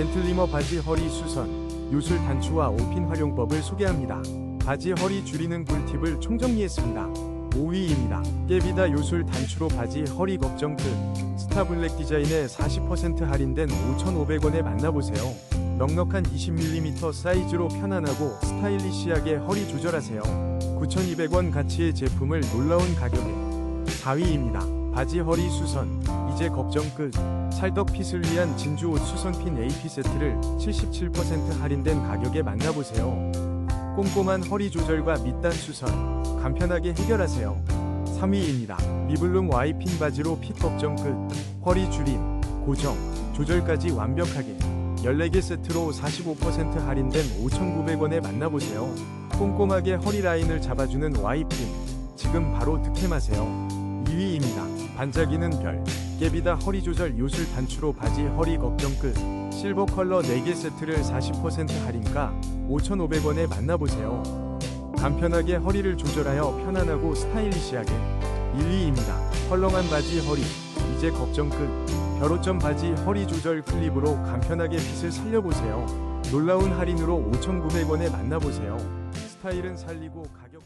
젠틀리머 바지 허리 수선, 요술 단추와 오핀 활용법을 소개합니다. 바지 허리 줄이는 꿀팁을 총정리했습니다. 5위입니다. 깨비다 요술 단추로 바지 허리 걱정 끝. 스타블랙 디자인에 40% 할인된 5,500원에 만나보세요. 넉넉한 20mm 사이즈로 편안하고 스타일리시하게 허리 조절하세요. 9,200원 가치의 제품을 놀라운 가격에 4위입니다. 바지 허리 수선 이제 걱정 끝 찰떡핏을 위한 진주 옷 수선핀 AP 세트를 77% 할인된 가격에 만나보세요. 꼼꼼한 허리 조절과 밑단 수선 간편하게 해결하세요. 3위입니다. 미블룸 Y핀 바지로 핏 걱정 끝 허리 줄임 고정 조절까지 완벽하게 14개 세트로 45% 할인된 5,900원에 만나보세요. 꼼꼼하게 허리 라인을 잡아주는 Y핀 지금 바로 득템하세요. 2위입니다. 반짝이는 별 깨비다 허리 조절 요술 단추로 바지 허리 걱정 끝 실버 컬러 4개 세트를 40% 할인가 5,500원에 만나보세요. 간편하게 허리를 조절하여 편안하고 스타일리시하게 1위입니다. 헐렁한 바지 허리 이제 걱정 끝 벼로점 바지 허리 조절 클립으로 간편하게 핏을 살려보세요. 놀라운 할인으로 5,900원에 만나보세요. 스타일은 살리고 가격